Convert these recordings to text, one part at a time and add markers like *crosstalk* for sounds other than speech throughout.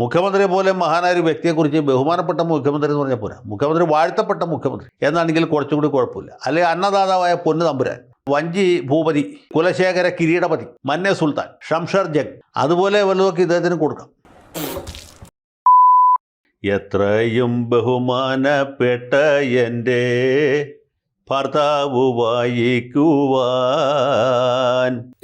മുഖ്യമന്ത്രിയെ പോലെ മഹാനായ ഒരു വ്യക്തിയെക്കുറിച്ച് ബഹുമാനപ്പെട്ട മുഖ്യമന്ത്രി എന്ന് പറഞ്ഞാൽ പോരാ. മുഖ്യമന്ത്രി വാഴ്ത്തപ്പെട്ട മുഖ്യമന്ത്രി. എന്നാണെങ്കിൽ കുറച്ചുകൂടി കുഴപ്പമില്ല. അല്ലെ അന്നദാതാവായ പൊന്നു തമ്പുരാൻ വഞ്ചി ഭൂപതി കുലശേഖര കിരീടപതി മന്നെ സുൽത്താൻ ഷംഷർ ജഗ് അതുപോലെ വല്ലതൊക്കെ ഇദ്ദേഹത്തിന് കൊടുക്കാം. എത്രയും ബഹുമാനപ്പെട്ട എന്റെ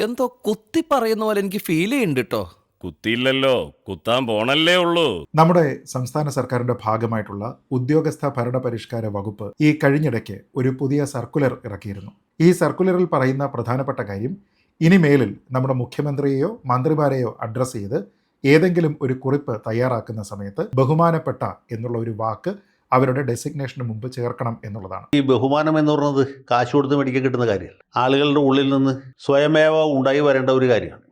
എന്തോ കുത്തി പറയുന്ന പോലെ എനിക്ക് ഫീൽ ചെയ്യുന്നുണ്ട് കേട്ടോ കുത്തിയില്ലല്ലോ. കുത്താൻ പോണല്ലേ ഉള്ളൂ. നമ്മുടെ സംസ്ഥാന സർക്കാരിന്റെ ഭാഗമായിട്ടുള്ള ഉദ്യോഗസ്ഥ ഭരണ പരിഷ്കാര വകുപ്പ് ഈ കഴിഞ്ഞിടയ്ക്ക് ഒരു പുതിയ സർക്കുലർ ഇറക്കിയിരുന്നു. ഈ സർക്കുലറിൽ പറയുന്ന പ്രധാനപ്പെട്ട കാര്യം ഇനി മേലിൽ നമ്മുടെ മുഖ്യമന്ത്രിയെയോ മന്ത്രിമാരെയോ അഡ്രസ്സ് ചെയ്ത് ഏതെങ്കിലും ഒരു കുറിപ്പ് തയ്യാറാക്കുന്ന സമയത്ത് ബഹുമാനപ്പെട്ട എന്നുള്ള ഒരു വാക്ക് അവരുടെ ഡെസിഗ്നേഷന് മുമ്പ് ചേർക്കണം എന്നുള്ളതാണ്. ഈ ബഹുമാനം എന്ന് പറയുന്നത് കാശ് കൊടുത്ത് മേടിക്കാൻ കിട്ടുന്ന കാര്യമല്ല. ആളുകളുടെ ഉള്ളിൽ നിന്ന് സ്വയമേവ ഉണ്ടായി വരേണ്ട ഒരു കാര്യമാണ്.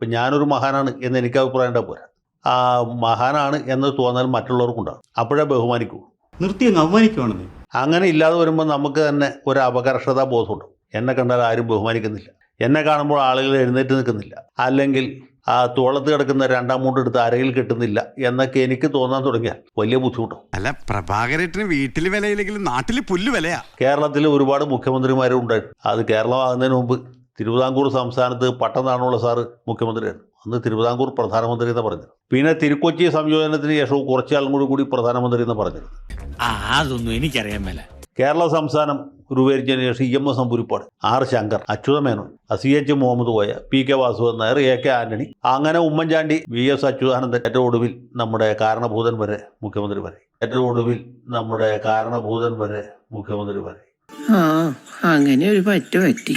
ഇപ്പം ഞാനൊരു മഹാനാണ് എന്ന് എനിക്ക് അഭിപ്രായം പോരാ. ആ മഹാനാണ് എന്ന് തോന്നൽ മറ്റുള്ളവർക്കുണ്ടാകും അപ്പോഴേ ബഹുമാനിക്കൂ. നിർത്തി അങ്ങ് അവമാനിക്കുവാണെന്നേ അങ്ങനെ ഇല്ലാതെ വരുമ്പോൾ നമുക്ക് തന്നെ ഒരു അപകർഷതാ ബോധമുണ്ട്. എന്നെ കണ്ടാൽ ആരും ബഹുമാനിക്കുന്നില്ല. എന്നെ കാണുമ്പോൾ ആളുകൾ എഴുന്നേറ്റ് നിൽക്കുന്നില്ല. അല്ലെങ്കിൽ ആ തോളത്ത് കിടക്കുന്ന രണ്ടാം മൂണ്ട് എടുത്ത് അരയിൽ കിട്ടുന്നില്ല എന്നൊക്കെ എനിക്ക് തോന്നാൻ തുടങ്ങിയാൽ വലിയ ബുദ്ധിമുട്ടും. അല്ല പ്രഭാകരേട്ടന് വീട്ടിൽ വിലയില്ലെങ്കിലും നാട്ടിൽ പുല്ല് വിലയാ. കേരളത്തിൽ ഒരുപാട് മുഖ്യമന്ത്രിമാരും ഉണ്ടായിട്ടുണ്ട് അത് കേരളമാകുന്നതിന് മുമ്പ് തിരുവിതാംകൂർ സംസ്ഥാനത്ത് പട്ടനാണുള്ള സാറ് മുഖ്യമന്ത്രിയാണ്. അന്ന് തിരുവിതാംകൂർ പ്രധാനമന്ത്രി എന്ന് പറഞ്ഞത്. പിന്നെ തിരുക്കൊച്ചി സംയോജനത്തിന് ശേഷവും കുറച്ചാളും കൂടി കൂടി പ്രധാനമന്ത്രി എന്ന് പറഞ്ഞത്. അതൊന്നും എനിക്കറിയാൻ മേല. കേരള സംസ്ഥാനം രൂപീകരിച്ചതിന് ശേഷം E M S Namboodiripad R Sankar Achutha Menon C H Muhammad Koya P K Vasudevan Nair A K Antony അങ്ങനെ ഉമ്മൻചാണ്ടി വി എസ് അച്യുതാനന്ദൻ ഏറ്റവും ഒടുവിൽ നമ്മുടെ കാരണഭൂതൻ വരെ മുഖ്യമന്ത്രി വരെ. ഏറ്റവും ഒടുവിൽ നമ്മുടെ കാരണഭൂതൻ വരെ മുഖ്യമന്ത്രി വരെ. ആ അങ്ങനെ ഒരു പറ്റു പറ്റി.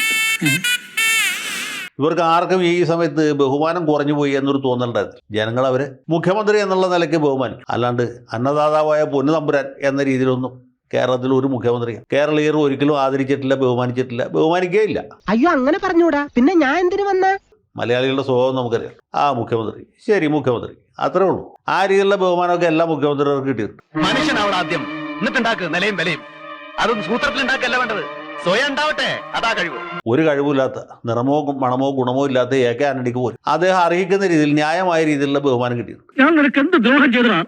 ഇവർക്ക് ആർക്കും ഈ സമയത്ത് ബഹുമാനം കുറഞ്ഞു പോയി എന്നൊരു തോന്നലുണ്ടായിരുന്നു ജനങ്ങൾ അവരെ മുഖ്യമന്ത്രി എന്നുള്ള നിലയ്ക്ക് ബഹുമാനിക്കും. അല്ലാണ്ട് അന്നദാതാവായ പൊന്നു തമ്പുരാൻ എന്ന രീതിയിലൊന്നും കേരളത്തിൽ ഒരു മുഖ്യമന്ത്രി കേരളീയർ ഒരിക്കലും ആദരിച്ചിട്ടില്ല ബഹുമാനിച്ചിട്ടില്ല ബഹുമാനിക്കുകയില്ല. അയ്യോ അങ്ങനെ പറഞ്ഞൂടാ. പിന്നെ ഞാൻ എന്തിനു വന്ന? മലയാളികളുടെ സ്വഭാവം നമുക്കറിയാം. ആ മുഖ്യമന്ത്രി ശരി മുഖ്യമന്ത്രി അത്രേ ഉള്ളൂ. ആ രീതിയിലുള്ള ബഹുമാനമൊക്കെ എല്ലാ മുഖ്യമന്ത്രികൾക്കും കിട്ടിയിട്ടുണ്ട്. മനുഷ്യനാവണം ആദ്യം. എന്നിട്ടുണ്ടാക്കുക നിലയും വിലയും. അതൊന്നും സൂത്രത്തിൽ ഉണ്ടാക്കല്ല വേണ്ടത്. സ്വയം ഉണ്ടാവട്ടെ അതാ കഴിവ്. ഒരു കഴിവില്ലാത്ത നിറമോ മണമോ ഗുണമോ ഇല്ലാത്ത എ കെ ആന്റണിക്ക് പോലും അദ്ദേഹം അറിയിക്കുന്ന രീതിയിൽ ന്യായമായ രീതിയിലുള്ള ബഹുമാനം കിട്ടിയിട്ടുണ്ട്. ഞാൻ നിനക്ക് എന്ത് ദ്രോഹം ചെയ്തതാ?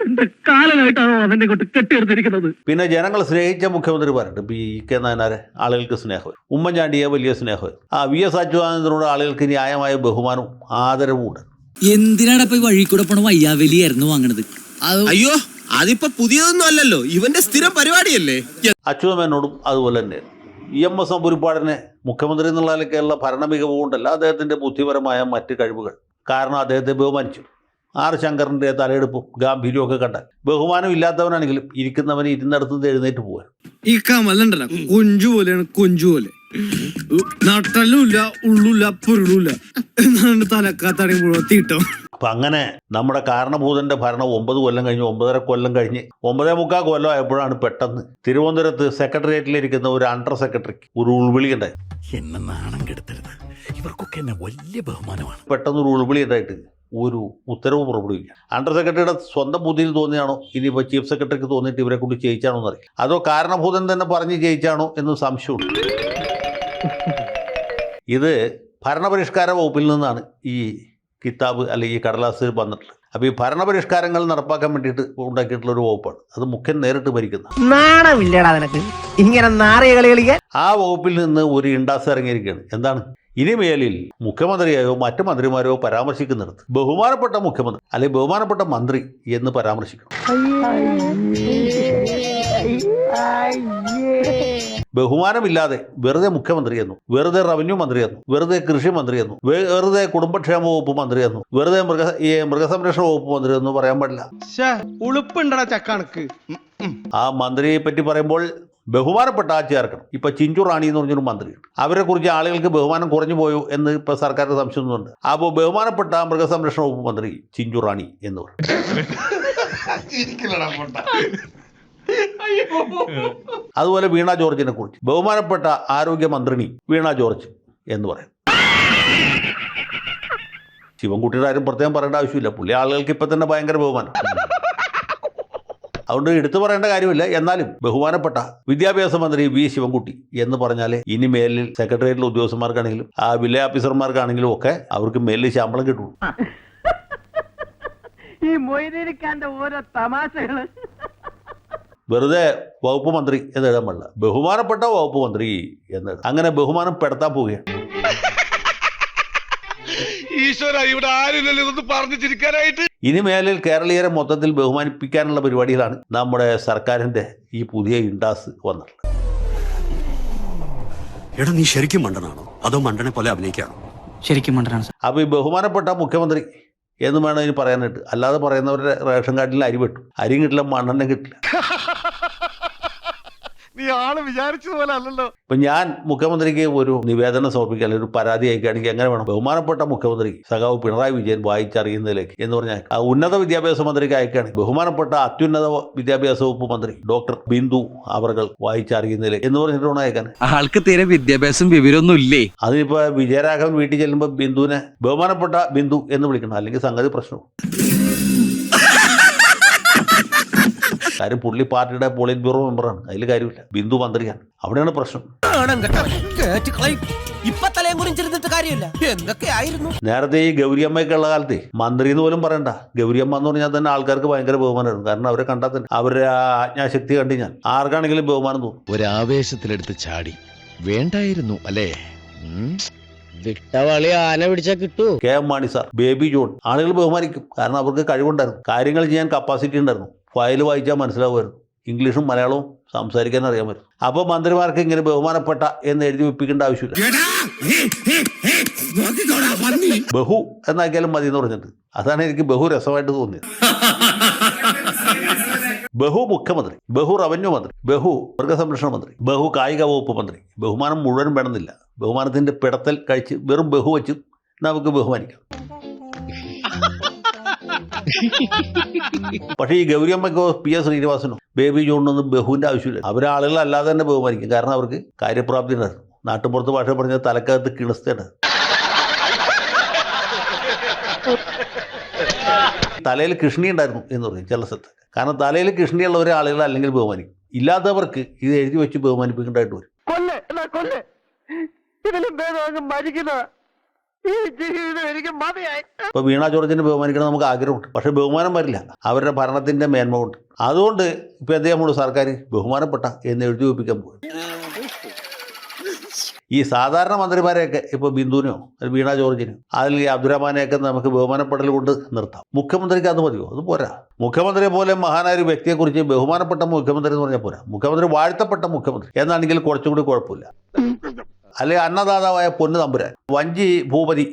എന്റെ കാലനായിട്ടാണോ അതെന്നെ കൊണ്ട് കെട്ടിയെടുത്തിരിക്കുന്നത്? പിന്നെ ജനങ്ങൾ സ്നേഹിച്ച മുഖ്യമന്ത്രിമാരുണ്ട് ഇപ്പൊ ഈ കെ നായനാരെ ആളുകൾക്ക് സ്നേഹം ഉമ്മൻചാണ്ടിയെ വലിയ സ്നേഹം ആ വി എസ് അച്യുതാനന്ദനോട് ആളുകൾക്ക് ന്യായമായ ബഹുമാനവും ആദരവും ഉണ്ട് എന്തിനാണ് ഈ വഴി കൂടെ പോണ വയ്യാവലിയായിരുന്നു വാങ്ങണത്? അയ്യോ അതിപ്പോ പുതിയതൊന്നും അല്ലല്ലോ. ഇവന്റെ സ്ഥിരം പരിപാടിയല്ലേ? അച്യുതമേനോടും അതുപോലെ തന്നെ. ഇ എം എസ് നമ്പൂരിപ്പാടിനെ മുഖ്യമന്ത്രി എന്നുള്ള നിലയ്ക്കുള്ള ഭരണ മികവ് കൊണ്ടല്ല അദ്ദേഹത്തിന്റെ ബുദ്ധിപരമായ മറ്റ് കഴിവുകൾ. കാരണം അദ്ദേഹത്തെ ബഹുമാനിച്ചു. ആർ ശങ്കറിന്റെ തലയെടുപ്പും ഗാംഭീര്യവും ഒക്കെ കണ്ടാൽ ബഹുമാനം ഇല്ലാത്തവനാണെങ്കിലും ഇരിക്കുന്നവന് ഇരുന്നിടത്തുനിന്ന് എഴുന്നേറ്റ് പോവാൻ. ഈ കമലണ്ടല്ല കൊഞ്ചു പോലെയാണ് കൊഞ്ചു പോലെ. നട്ടലുമില്ല ഉള്ളുമില്ല പൊരുളില്ല എന്നാണ് തലക്കാത്തടങ്ങി മുഴുവൻ തീട്ടോ. അപ്പം അങ്ങനെ നമ്മുടെ കാരണഭൂതന്റെ ഭരണം ഒമ്പത് കൊല്ലം കഴിഞ്ഞ് ഒമ്പതര കൊല്ലം കഴിഞ്ഞ് ഒമ്പതേ മുക്കാൽ കൊല്ലം ആയപ്പോഴാണ് പെട്ടെന്ന് തിരുവനന്തപുരത്ത് സെക്രട്ടേറിയറ്റിലിരിക്കുന്ന ഒരു അണ്ടർ സെക്രട്ടറിക്ക് ഒരു ഉൾവിളി ഉണ്ടായി എന്നെ നാണം കെടുത്തരുത്. ഇവർക്കൊക്കെ എന്നെ വലിയ ബഹുമാനമാണ്. പെട്ടെന്ന് ഒരു ഉൾവിളി ഉണ്ടായിട്ട് ഒരു ഉത്തരവ് പുറപ്പെടുവില്ല. അണ്ടർ സെക്രട്ടറിയുടെ സ്വന്തം ബുദ്ധിയിൽ തോന്നിയാണോ? ഇനിയിപ്പോൾ ചീഫ് സെക്രട്ടറിക്ക് തോന്നിയിട്ട് ഇവരെ കൊണ്ട് ചെയ്യിച്ചാണോ എന്നറിയില്ല അതോ കാരണഭൂതൻ തന്നെ പറഞ്ഞ് ചെയ്യിച്ചാണോ എന്ന് സംശയമുണ്ട്. ഇത് ഭരണപരിഷ്കാര വകുപ്പിൽ നിന്നാണ് ഈ കിതാബ് അല്ലെങ്കിൽ ഈ കടലാസ് വന്നിട്ടുള്ളത് അപ്പോൾ ഈ ഭരണപരിഷ്കാരങ്ങൾ നടപ്പാക്കാൻ വേണ്ടിയിട്ട് ഉണ്ടാക്കിയിട്ടുള്ള ഒരു വകുപ്പാണ്. അത് മുഖ്യൻ നേരിട്ട് ഭരിക്കുന്ന. നാണമില്ലടാ നിനക്ക്. ഇങ്ങനെ നാറിയ കളി കളിക്കാൻ? ആ വകുപ്പിൽ നിന്ന് ഒരു ഇണ്ടാസ് ഇറങ്ങിയിരിക്കുകയാണ്. എന്താണ്? ഇനിമേലിൽ മുഖ്യമന്ത്രിയോ മറ്റു മന്ത്രിമാരോ പരാമർശിക്കുന്നിടത്ത് ബഹുമാനപ്പെട്ട മുഖ്യമന്ത്രി അല്ലെങ്കിൽ ബഹുമാനപ്പെട്ട മന്ത്രി എന്ന് പരാമർശിക്കണം. ബഹുമാനമില്ലാതെ വെറുതെ മുഖ്യമന്ത്രി എന്നു വെറുതെ റവന്യൂ മന്ത്രി എന്നു വെറുതെ കൃഷി മന്ത്രി എന്നു വെറുതെ കുടുംബക്ഷേമ വകുപ്പ് മന്ത്രി എന്നു വെറുതെ മൃഗ ഈ മൃഗസംരക്ഷണ വകുപ്പ് മന്ത്രി എന്ന് പറയാൻ പാടില്ല. ഉളുപ്പുണ്ടടാ ചക്കണക്ക്. ആ മന്ത്രിയെ പറ്റി പറയുമ്പോൾ ബഹുമാനപ്പെട്ട ആ ചേർക്കണം ഇപ്പൊ ചിഞ്ചു റാണി എന്ന് പറഞ്ഞൊരു മന്ത്രി അവരെ കുറിച്ച് ആളുകൾക്ക് ബഹുമാനം കുറഞ്ഞു പോയോ എന്ന് ഇപ്പൊ സർക്കാരിന് സംശയമൊന്നുണ്ട് അപ്പോൾ ബഹുമാനപ്പെട്ട മൃഗസംരക്ഷണ വകുപ്പ് മന്ത്രി ചിഞ്ചു റാണി എന്ന് പറയും. അതുപോലെ വീണ ജോർജിനെ കുറിച്ച്. ബഹുമാനപ്പെട്ട ആരോഗ്യമന്ത്രിണി വീണ ജോർജ് എന്ന് പറയും. ശിവൻകുട്ടിയുടെ ആരും പ്രത്യേകം പറയേണ്ട ആവശ്യമില്ല. പുള്ളി ആളുകൾക്ക് ഇപ്പൊ തന്നെ ഭയങ്കര ബഹുമാനം. അതുകൊണ്ട് എടുത്തു പറയേണ്ട കാര്യമില്ല. എന്നാലും ബഹുമാനപ്പെട്ട വിദ്യാഭ്യാസ മന്ത്രി വി ശിവൻകുട്ടി എന്ന് പറഞ്ഞാൽ ഇനി മേലിൽ സെക്രട്ടേറിയറ്റിലെ ഉദ്യോഗസ്ഥന്മാർക്കാണെങ്കിലും ആ വില്ലേജ് ഓഫീസർമാർക്കാണെങ്കിലും ഒക്കെ അവർക്ക് മേലിൽ ശമ്പളം കിട്ടുള്ളൂ. ഈ ഓരോ തമാശകൾ. വെറുതെ വകുപ്പ് മന്ത്രി എന്ന് എഴുതാൻ പാടില്ല. ബഹുമാനപ്പെട്ട വകുപ്പ് മന്ത്രി എന്ന് അങ്ങനെ ബഹുമാനം പെടുത്താൻ പോവുകയാണ്. ഈശ്വര ഇവിടെ ആരില്ലല്ലോ ഇതൊന്ന് പറഞ്ഞു ചിരിക്കാനായിട്ട്. ഇനി മേലിൽ കേരളീയരെ മൊത്തത്തിൽ ബഹുമാനിപ്പിക്കാനുള്ള പരിപാടികളാണ് നമ്മുടെ സർക്കാരിന്റെ ഈ പുതിയ ഇൻഡാസ് വന്നിട്ടുള്ളത്. എടാ നീ ശരിക്കും മണ്ടനാണോ? അതോ മണ്ടനെ പോലെ അഭിനയിക്കാണോ? ശരിക്കും മണ്ടനാണ് അപ്പോൾ ഈ ബഹുമാനപ്പെട്ട മുഖ്യമന്ത്രി എന്ന് വേണം അതിന് പറയാനായിട്ട്. അല്ലാതെ പറയുന്നവരുടെ റേഷൻ കാർഡിൽ അരി വെട്ടും. അരിയും കിട്ടില്ല മണ്ണെണ്ണ കിട്ടില്ല. *laughs* നീ ആൾ വിചാരിച്ചതുപോലെ അല്ലല്ലോ. ഇപ്പൊ ഞാൻ മുഖ്യമന്ത്രിക്ക് ഒരു നിവേദനം സമർപ്പിക്കുക അല്ലെങ്കിൽ ഒരു പരാതി അയക്കുകയാണെങ്കിൽ എങ്ങനെ വേണം? ബഹുമാനപ്പെട്ട മുഖ്യമന്ത്രി സഖാവ് പിണറായി വിജയൻ വായിച്ചറിയുന്നതിലേക്ക് എന്ന് പറഞ്ഞാൽ ആ ഉന്നത വിദ്യാഭ്യാസ മന്ത്രിക്ക് അയക്കുകയാണെങ്കിൽ ബഹുമാനപ്പെട്ട അത്യുന്നത വിദ്യാഭ്യാസ വകുപ്പ് മന്ത്രി ഡോക്ടർ ബിന്ദു അവർകൾ വായിച്ചറിയുന്നതിലേക്ക് എന്ന് പറഞ്ഞിട്ട് വേണം അയക്കാൻ. ആൾക്ക് തീരെ വിദ്യാഭ്യാസം വിവരമൊന്നും ഇല്ലേ? അതിപ്പോ വിജയരാഘവൻ വീട്ടിൽ ചെല്ലുമ്പോൾ ബിന്ദുവിനെ ബഹുമാനപ്പെട്ട ബിന്ദു എന്ന് വിളിക്കണം. അല്ലെങ്കിൽ സംഗതി പ്രശ്നവും കാര്യം പുള്ളി പാർട്ടിയുടെ പോളിറ്റ് ബ്യൂറോ മെമ്പറാണ് അതിൽ കാര്യമില്ല. ബിന്ദു മന്ത്രിയാണ്. അവിടെയാണ് പ്രശ്നം. ഇപ്പൊ തലയും കുറിച്ചിരുന്നിട്ട് കാര്യമില്ല. എന്തൊക്കെയായിരുന്നു? നേരത്തെ ഈ ഗൗരിയമ്മയൊക്കെയുള്ള കാലത്തെ മന്ത്രി എന്ന് പോലും പറയണ്ട. ഗൗരിയമ്മ എന്ന് പറഞ്ഞാൽ തന്നെ ആൾക്കാർക്ക് ഭയങ്കര ബഹുമാനമായിരുന്നു. കാരണം അവരെ കണ്ടാൽ തന്നെ അവരുടെ ആ ആജ്ഞാശക്തി കണ്ടു ഞാൻ. ആർക്കാണെങ്കിലും ബഹുമാനം തോന്നും. ഒരാവേശത്തിലെടുത്ത് ചാടി. വേണ്ടായിരുന്നു അല്ലേ? വിട്ടവളി ആന പിടിച്ചാ കിട്ടൂ. K M Mani sir Baby John ആളുകൾ ബഹുമാനിക്കും. കാരണം അവർക്ക് കഴിവുണ്ടായിരുന്നു. കാര്യങ്ങൾ ചെയ്യാൻ കപ്പാസിറ്റി ഉണ്ടായിരുന്നു. ഫയൽ വായിച്ചാൽ മനസ്സിലാവുമായിരുന്നു ഇംഗ്ലീഷും മലയാളവും സംസാരിക്കാൻ അറിയാൻ വരും. അപ്പോൾ മന്ത്രിമാർക്ക് ഇങ്ങനെ ബഹുമാനപ്പെട്ട എന്ന് എഴുതി വെപ്പിക്കേണ്ട ആവശ്യമില്ല. ബഹു എന്നാക്കിയാലും മതി എന്ന് പറഞ്ഞിട്ടുണ്ട് അതാണ് എനിക്ക് ബഹു രസമായിട്ട് തോന്നിയത്. ബഹു മുഖ്യമന്ത്രി ബഹു റവന്യൂ മന്ത്രി ബഹു മൃഗസംരക്ഷണ മന്ത്രി ബഹു കായിക വകുപ്പ് മന്ത്രി. ബഹുമാനം മുഴുവൻ വേണമെന്നില്ല ബഹുമാനത്തിന്റെ പിടത്തൽ കഴിച്ച് വെറും ബഹു വെച്ച് നമുക്ക് ബഹുമാനിക്കാം. *laughs* പക്ഷേ ഈ ഗൗരിയമ്മയ്ക്കോ പി എസ് ശ്രീനിവാസനോ ബേബി ജോണിനൊന്നും ബഹുവിന്റെ ആവശ്യമില്ല. ആളുകൾ അല്ലാതെ തന്നെ ബഹുമാനിക്കും. കാരണം അവർക്ക് കാര്യപ്രാപ്തി ഉണ്ടായിരുന്നു. നാട്ടുപുറത്ത് ഭാഷ പറഞ്ഞ തലക്കകത്ത് കിണസ്തയാണ് തലയിൽ കൃഷ്ണി ഉണ്ടായിരുന്നു എന്ന് പറയും ചില സ്ഥലത്ത്. കാരണം തലയിൽ കൃഷ്ണിയുള്ളവരെ ആളുകൾ അല്ലെങ്കിൽ ബഹുമാനിക്കും. ഇല്ലാത്തവർക്ക് ഇത് എഴുതി വെച്ച് ബഹുമാനിപ്പിക്കേണ്ടതായിട്ട് വരും. ഇപ്പോൾ വീണ ജോർജിനെ ബഹുമാനിക്കണം നമുക്ക് ആഗ്രഹമുണ്ട്. പക്ഷെ ബഹുമാനം വരില്ല. അവരുടെ ഭരണത്തിന്റെ മേന്മ കൊണ്ട് അതുകൊണ്ട് ഇപ്പൊ എന്ത് ചെയ്യാൻ പോകും സർക്കാർ ബഹുമാനപ്പെട്ട എന്ന് എഴുതി വെപ്പിക്കാൻ പോകും ഈ സാധാരണ മന്ത്രിമാരെയൊക്കെ ഇപ്പോൾ ബിന്ദുവിനോ അല്ലെങ്കിൽ വീണ ജോർജിനോ അതിൽ ഈ അബ്ദുറഹ്മാനെയൊക്കെ നമുക്ക് ബഹുമാനപ്പെടൽ കൊണ്ട് നിർത്താം. മുഖ്യമന്ത്രിക്ക് അത് മതിയോ? അത് പോരാ. മുഖ്യമന്ത്രിയെ പോലെ മഹാനായ ഒരു വ്യക്തിയെക്കുറിച്ച് ബഹുമാനപ്പെട്ട മുഖ്യമന്ത്രി എന്ന് പറഞ്ഞാൽ പോരാ. മുഖ്യമന്ത്രി വാഴ്ത്തപ്പെട്ട മുഖ്യമന്ത്രി. എന്നാണെങ്കിൽ കുറച്ചുകൂടി കുഴപ്പമില്ല. അല്ലെ അന്നദാതാവായ പൊന്നു തമ്പുരാൻ വഞ്ചി ഭൂപതി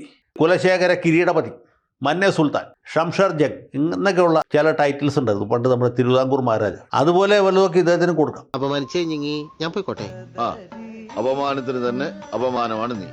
കുലശേഖര കിരീടപതി മന്നെ സുൽത്താൻ ഷംഷർ ജഗ് എന്നൊക്കെയുള്ള ചില ടൈറ്റിൽസ് ഉണ്ട്. പണ്ട് നമ്മുടെ തിരുവിതാംകൂർ മഹാരാജ. അതുപോലെ വല്ലതൊക്കെ ഇദ്ദേഹത്തിന് കൊടുക്കാം. അപമാനിച്ചേ ഞാൻ പോയിക്കോട്ടെ? അപമാനത്തിന് തന്നെ അപമാനമാണ് നീ.